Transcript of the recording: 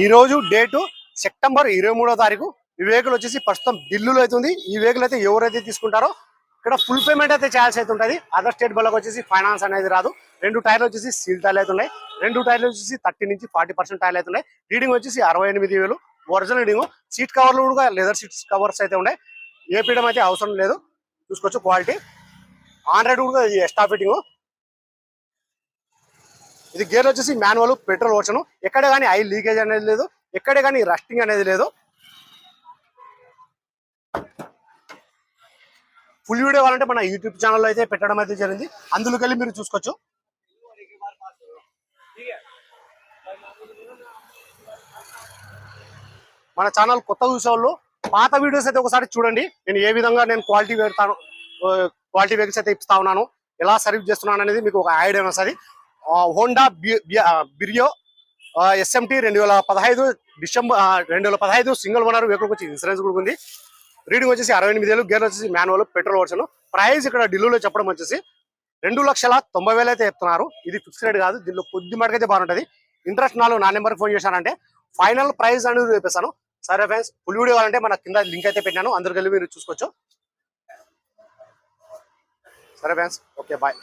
ఈ రోజు date September ఇరవై మూడో తారీఖు. ఈ వెహికల్ వచ్చేసి ప్రస్తుతం ఢిల్లీలో అవుతుంది ఈ వెహికల్ అయితే ఎవరైతే తీసుకుంటారో ఇక్కడ ఫుల్ పేమెంట్ అయితే చేయాల్సి అయితే ఉంటుంది. అదర్ స్టేట్ వాళ్ళకి వచ్చేసి ఫైనాన్స్ అనేది రాదు. రెండు టైర్లు వచ్చేసి సీల్ టైర్లు అయితే ఉన్నాయి. రెండు టైర్లు వచ్చేసి థర్టీ నుంచి ఫార్టీ పర్సెంట్ టైర్లు అయితే ఉన్నాయి. రీడింగ్ వచ్చేసి అరవై ఎనిమిది వేలు. ఒరిజినల్ రీడింగ్ సీట్ కవర్లు కూడా లెదర్ సీట్స్ కవర్స్ అయితే ఉన్నాయి. ఏ అయితే అవసరం లేదు. చూసుకోవచ్చు క్వాలిటీ ఆండ్రాయిడ్ కూడా ఎక్స్ట్రా ఫిట్టింగ్ ఇది గేర్ వచ్చేసి మాన్యువల్ పెట్రోల్ వర్షన్. ఎక్కడ కానీ ఆయిల్ లీకేజ్ అనేది లేదు. ఎక్కడ కానీ రస్టింగ్ అనేది లేదు. ఫుల్ వీడియో కావాలంటే మన యూట్యూబ్ ఛానల్లో అయితే పెట్టడం అయితే జరిగింది. అందులోకి వెళ్ళి మీరు చూసుకోవచ్చు. మన ఛానల్ కొత్త చూసేవాళ్ళు పాత వీడియోస్ అయితే ఒకసారి చూడండి. నేను ఏ విధంగా నేను క్వాలిటీ పెడతాను క్వాలిటీ వెహికల్స్ అయితే ఇస్తా ఉన్నాను ఎలా సర్వీస్ చేస్తున్నాను అనేది మీకు ఒక ఐడియా వస్తుంది. హోండా బిరియో ఎస్ఎంటీ రెండు వేల పదహైదు డిసెంబర్ రెండు వేల పదహైదు సింగిల్ ఓనర్ వెహికల్ వచ్చి ఇన్సూరెన్స్ కూడా ఉంది. రీడింగ్ వచ్చేసి అరవై ఎనిమిది వేలు గేర్ వచ్చేసి మాన్యువల్ పెట్రోల్ వర్షన్ ప్రైస్ ఇక్కడ ఢిల్లీలో చెప్పడం వచ్చేసి రెండు లక్షల తొంభై వేలు అయితే చెప్తున్నారు. ఇది ఫిక్స్ రేట్ కాదు దీనిలో కొద్ది మటుకైతే బాగుంటుంది. ఇంట్రెస్ట్ నాలుగు నా నెంబర్కి ఫోన్ చేశానంటే ఫైనల్ ప్రైస్ అనేది చెప్పేసాను సరే ఫ్రెండ్స్ ఫుల్ వీడియో కావాలంటే మన కింద లింక్ అయితే పెట్టాను అందరికి వెళ్ళి మీరు చూసుకోవచ్చు. సరే ఫ్రెండ్స్ ఓకే బాయ్